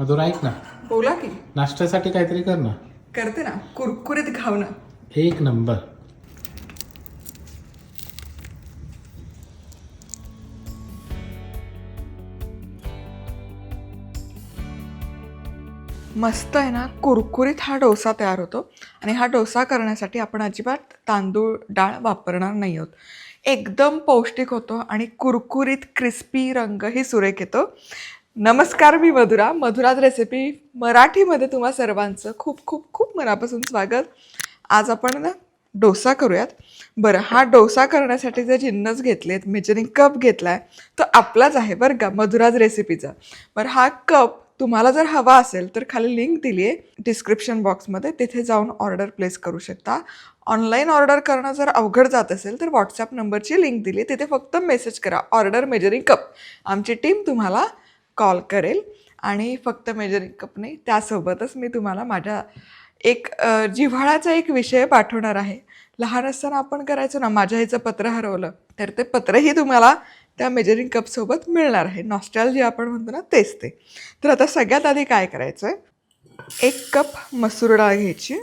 मधुरा ऐक ना. बोला की. नाश्त्यासाठी काहीतरी कर ना. करते ना. कुरकुरीत खावणं एक नंबर. मस्त आहे ना कुरकुरीत हा डोसा तयार होतो. आणि हा डोसा करण्यासाठी आपण अजिबात तांदूळ डाळ वापरणार नाही आहोत. एकदम पौष्टिक होतो आणि कुरकुरीत क्रिस्पी रंगही सुरेख येतो. नमस्कार मी मधुरा. मधुराज रेसिपी मराठीमध्ये तुम्हा सर्वांचं खूप खूप खूप मनापासून स्वागत. आज आपण ना डोसा करूयात. बरं हा डोसा करण्यासाठी जे जिन्नस घेतलेत मेजरिंग कप घेतला आहे तो आपलाच आहे बरं का मधुराज रेसिपीचा बरं हा कप तुम्हाला जर हवा असेल तर खाली लिंक दिली आहे डिस्क्रिप्शन बॉक्समध्ये तिथे जाऊन ऑर्डर प्लेस करू शकता. ऑनलाईन ऑर्डर करणं जर अवघड जात असेल तर व्हॉट्सॲप नंबरची लिंक दिली आहे तिथे फक्त मेसेज करा ऑर्डर मेजरिंग कप आमची टीम तुम्हाला कॉल करेल आणि फक्त मेजरिंग कपने त्यासोबतच मी तुम्हाला माझ्या एक जिव्हाळ्याचा एक विषय पाठवणार आहे. लहान असताना आपण करायचो ना माझ्या ह्याचं पत्र हरवलं तर ते पत्रही तुम्हाला त्या मेजरिंग कपसोबत मिळणार आहे. नॉस्टॅल जे आपण म्हणतो ना तेच ते. तर आता सगळ्यात आधी काय करायचं आहे एक कप मसूर डाळ घ्यायची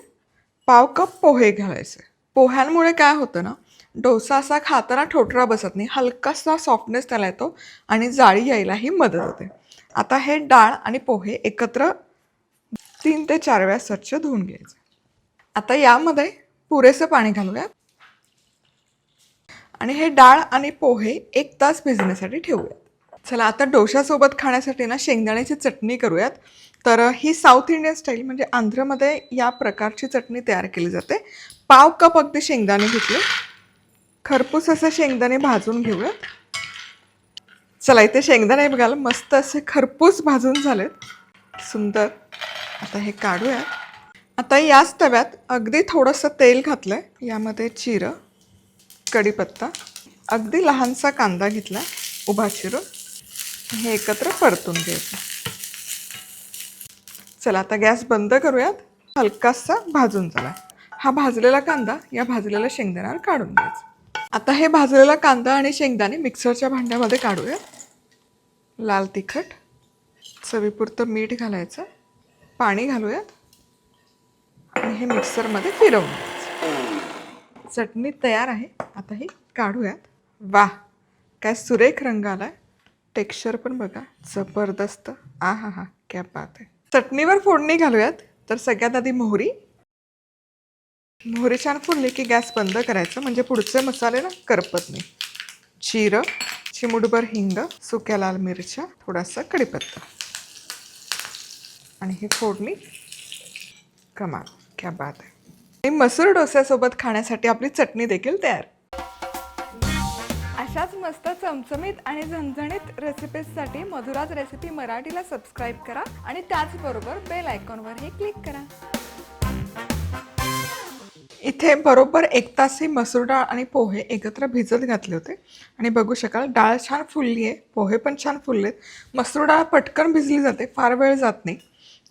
पाव कप पोहे घालायचे. पोह्यांमुळे काय होतं ना डोसा असा खाताना ठोठरा बसत नाही हलकासा सॉफ्टनेस त्याला येतो आणि जाळी यायलाही मदत होते. आता हे डाळ आणि पोहे एकत्र तीन ते चार वेळा स्वच्छ धुवून घ्यायचं. आता यामध्ये पुरेसं पाणी घालूयात आणि हे डाळ आणि पोहे एक तास भिजण्यासाठी ठेवूयात. चला आता डोशासोबत खाण्यासाठी ना शेंगदाण्याची चटणी करूयात. तर ही साऊथ इंडियन स्टाईल म्हणजे आंध्रमध्ये या प्रकारची चटणी तयार केली जाते. पाव कप अगदी शेंगदाणे घेतले. खरपूस असे शेंगदाणे भाजून घेऊयात. चला इथे शेंगदाणे बघाल मस्त असे खरपूस भाजून झालेत. सुंदर. आता हे काढूयात आता याच तव्यात अगदी थोडंसं तेल घातलं आहे यामध्ये जिरं कढीपत्ता अगदी लहानसा कांदा घेतला उभा चिरून. हे एकत्र परतून घ्यायचं. चला आता गॅस बंद करूयात. हलकासा भाजून झाला. हा भाजलेला कांदा या भाजलेल्या शेंगदाण्यावर काढून घ्यायचा. आता हे भाजलेला कांदा आणि शेंगदाणे मिक्सरच्या भांड्यामध्ये काढूयात लाल तिखट चवीपुरतं मीठ घालायचं पाणी घालूयात आणि हे मिक्सरमध्ये फिरवून चटणी तयार आहे आता ही काढूयात. वा काय सुरेख रंग आलाय. टेक्स्चर पण बघा जबरदस्त. आ हा हा क्या बात आहे. चटणीवर फोडणी घालूयात तर सगळ्यात आधी मोहरी मोहरी छान फुलली की गॅस बंद करायचं म्हणजे पुढचे मसाले ना करपत नाही. जिरं चिमुडभर हिंग सुक्या लाल मिरच्या थोडासा कढीपत्ता आणि ही फोडणी कमाल क्या बात आहे. आणि मसूर डोस्यासोबत खाण्यासाठी आपली चटणी देखील तयार. अशाच मस्त चमचमीत आणि झणझणीत रेसिपीजसाठी मधुराज रेसिपी मराठीला सबस्क्राईब करा आणि त्याचबरोबर बेल आयकॉनवरही क्लिक करा. इथे बरोबर एक तास ही मसूर डाळ आणि पोहे एकत्र भिजत घातले होते. आणि बघू शकाल डाळ छान फुलली आहे पोहे पण छान फुललेत. मसूर डाळ पटकन भिजली जाते फार वेळ जात नाही.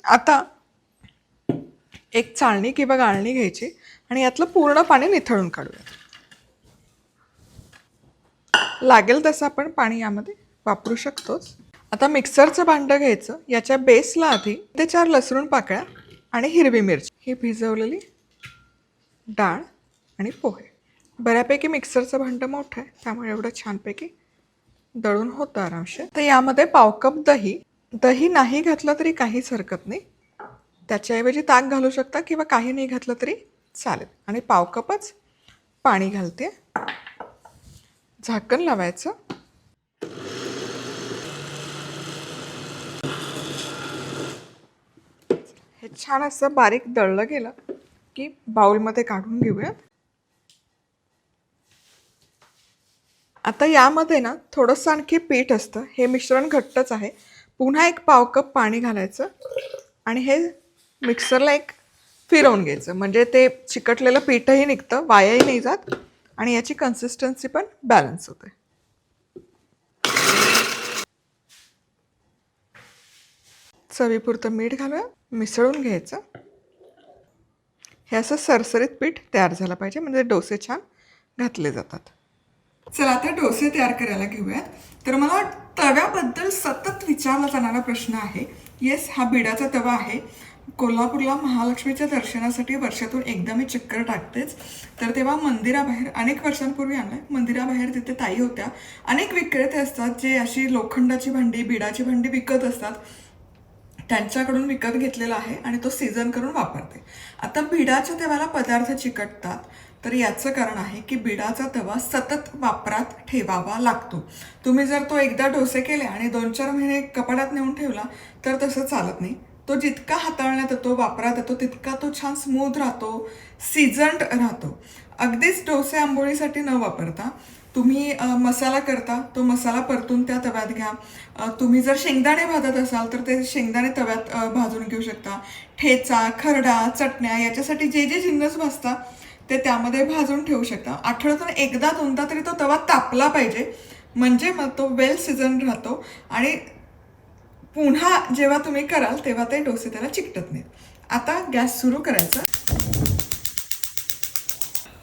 आता एक चाळणी किंवा गाळणी घ्यायची आणि यातलं पूर्ण पाणी निथळून काढूया. लागेल तसं आपण पाणी यामध्ये वापरू शकतोच. आता मिक्सरचं भांडं घ्यायचं. याच्या बेसला आधी ते चार लसूण पाकळ्या आणि हिरवी मिरची. ही भिजवलेली डाळ आणि पोहे. बऱ्यापैकी मिक्सरचं भांडं मोठं आहे त्यामुळे एवढं छानपैकी दळून होतं आरामशीर. तर यामध्ये पाव कप दही. दही नाही घातलं तरी काहीच हरकत नाही. त्याच्याऐवजी ताक घालू शकता किंवा काही नाही घातलं तरी चालेल. आणि पाव कपच पाणी घालते. झाकण लावायचं. हे छान असं बारीक दळलं गेलं. की बाउलमध्ये काढून घेऊयात. आता यामध्ये ना थोडंसं आणखी पीठ असतं. हे मिश्रण घट्टच आहे. पुन्हा एक पाव कप पाणी घालायचं आणि हे मिक्सरला एक फिरवून घ्यायचं. म्हणजे ते चिकटलेलं पीठही निघतं वायाही नाही जात आणि याची कन्सिस्टन्सी पण बॅलन्स होते. चवीपुरतं मीठ घालूया मिसळून घ्यायचं. हे असं सरसरीत पीठ तयार झालं पाहिजे म्हणजे डोसे छान घातले जातात. चला आता डोसे तयार करायला घेऊयात. तर मला तव्याबद्दल सतत विचारला जाणारा प्रश्न आहे. येस हा बिडाचा तवा आहे. कोल्हापूरला महालक्ष्मीच्या दर्शनासाठी वर्षातून एकदा मी चक्कर टाकतेच. तर तेव्हा मंदिराबाहेर अनेक वर्षांपूर्वी आणलं मंदिराबाहेर तिथे ताई होत्या. अनेक विक्रेते असतात जे अशी लोखंडाची भांडी बिडाची भांडी विकत असतात. त्यांच्याकडून विकत घेतलेला आहे आणि तो सीझन करून वापरते. आता बिडाच्या तव्याला पदार्थ चिकटतात तर याचं कारण आहे की बिडाचा तवा सतत वापरात ठेवावा लागतो. तुम्ही जर तो एकदा डोसे केले आणि दोन चार महिने कपाडात नेऊन ठेवला तर तसं चालत नाही. तो जितका हाताळण्यात येतो वापरात येतो तितका तो छान स्मूथ राहतो सीझन्ड राहतो. अगदीच डोसे आंबोळीसाठी न वापरता तुम्ही मसाला करता तो मसाला परतून त्या तव्यात घ्या. तुम्ही जर शेंगदाणे भाजत असाल तर ते शेंगदाणे तव्यात भाजून घेऊ शकता. ठेचा खरडा चटण्या याच्यासाठी जे जे जिन्नस भाजता ते त्यामध्ये भाजून ठेवू शकता. आठवड्यातून एकदा दोनदा तरी तो तवा तापला पाहिजे. म्हणजे मग तो वेल सीझन राहतो आणि पुन्हा जेव्हा तुम्ही कराल तेव्हा ते डोसे त्याला चिकटत नाहीत. आता गॅस सुरू करायचा.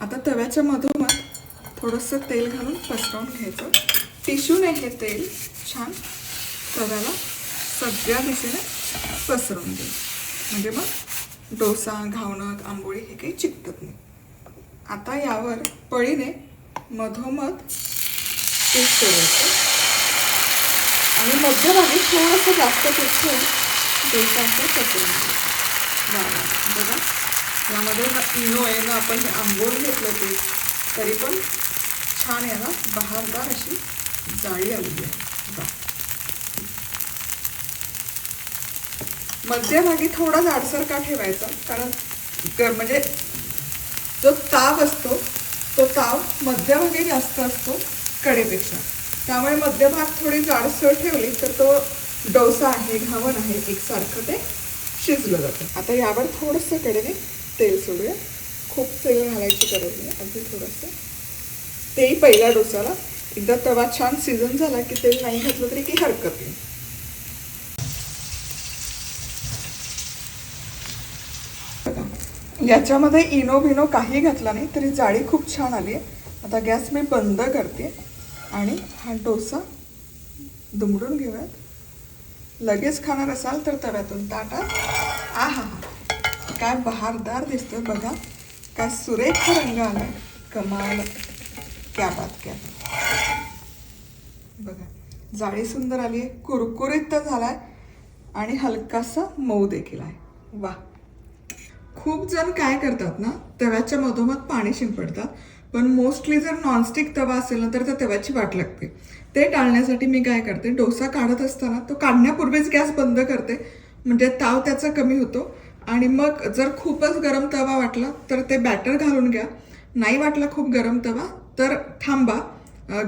आता तव्याच्या मधून थोडंसं तेल घालून पसरवून घ्यायचं. टिश्यूने हे तेल छान. तव्याला सगळ्या दिशेने पसरवून देईल म्हणजे मग डोसा घावणं आंबोळी हे काही चिकटत नाही. आता यावर पळीने मधोमध पीठ सोडायचं आणि मध्यभागी थोडंसं जास्त पीठ ठेवून डोसा असं पसरवून घ्यायचं. बघा यामध्ये ना इनो आहे ना आपण हे आंबोळून घेतलं ते तरी पण छान याला बहारदार अशी जाळी आलेली आहे. मध्यभागी थोडा जाडसर का ठेवायचा कारण गर म्हणजे जो ताव असतो तो ताव मध्यभागी जास्त असतो कडेपेक्षा. त्यामुळे मध्यभाग थोडी जाडसर ठेवली तर तो डोसा आहे घावन आहे एकसारखं ते शिजलं जातं. आता यावर थोडंसं कडेने तेल सोडूया. खूप तेल घालायची गरज नाही. अगदी थोडंसं तेही पहिल्या डोसाला एकदा तवा छान सीझन झाला की तेल नाही घातलं तरी काही हरकत नाही. याच्यामध्ये इनो बिनो काही घातला नाही तरी जाळी खूप छान आली आहे. आता गॅस मी बंद करते आणि हा डोसा दुमडून घेऊयात. लगेच खाणार असाल तर तव्यातून ताटात आ हा हा काय बहारदार दिसतोय बघा. काय सुरेख रंग आला कमाल. क्या बात क्या बघा जाळी सुंदर आली आहे कुरकुरीत तर झालाय आणि हलकासा मऊ देखील आहे. वा खूप जण काय करतात ना तव्याच्या मधोमध पाणी शिंपडतात पण मोस्टली जर नॉनस्टिक तवा असेल ना तर त्या तव्याची वाट लागते. ते टाळण्यासाठी मी काय करते डोसा काढत असताना तो काढण्यापूर्वीच गॅस बंद करते म्हणजे ताव त्याचा कमी होतो आणि मग जर खूपच गरम तवा वाटला तर ते बॅटर घालून घ्या. नाही वाटला खूप गरम तवा तर थांबा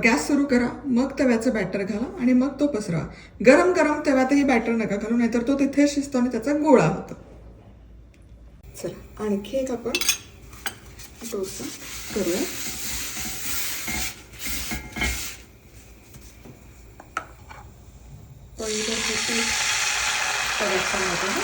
गॅस सुरू करा मग तव्याचं बॅटर घाला आणि मग तो पसरवा गरम गरम तव्यातही बॅटर नका घालू नाहीतर तो तिथे शिजतो आणि त्याचा गोळा होतो. चला आणखी एक आपण डोसा करूया. पहिलं हे पीठ तव्याच्या मध्ये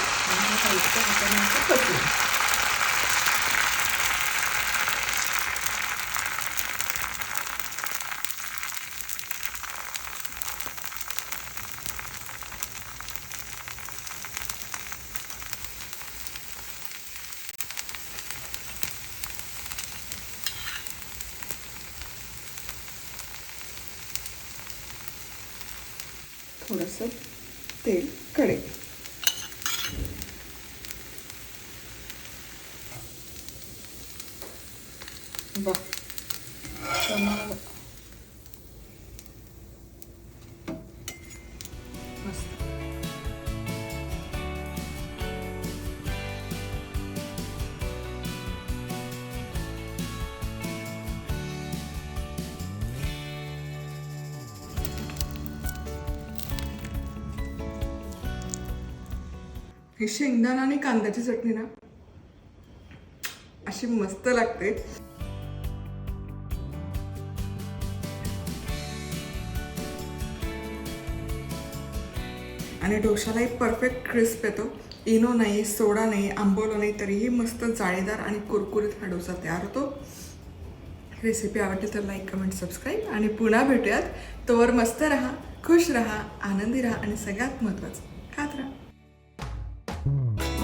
थोडंसं तेल कडेल वा हे शेंगदाणा आणि कांद्याची चटणी ना? अशी मस्त लागते. आणि डोशालाही परफेक्ट क्रिस्प येतो. इनो नाही सोडा नाही आंबोला नाही तरीही मस्त जाळीदार आणि कुरकुरीत हा डोसा तयार होतो. रेसिपी आवडली तर लाईक कमेंट सबस्क्राईब आणि पुन्हा भेटूयात. तोवर मस्त राहा खुश राहा आनंदी राहा आणि सगळ्यात महत्त्वाचं खात राहा.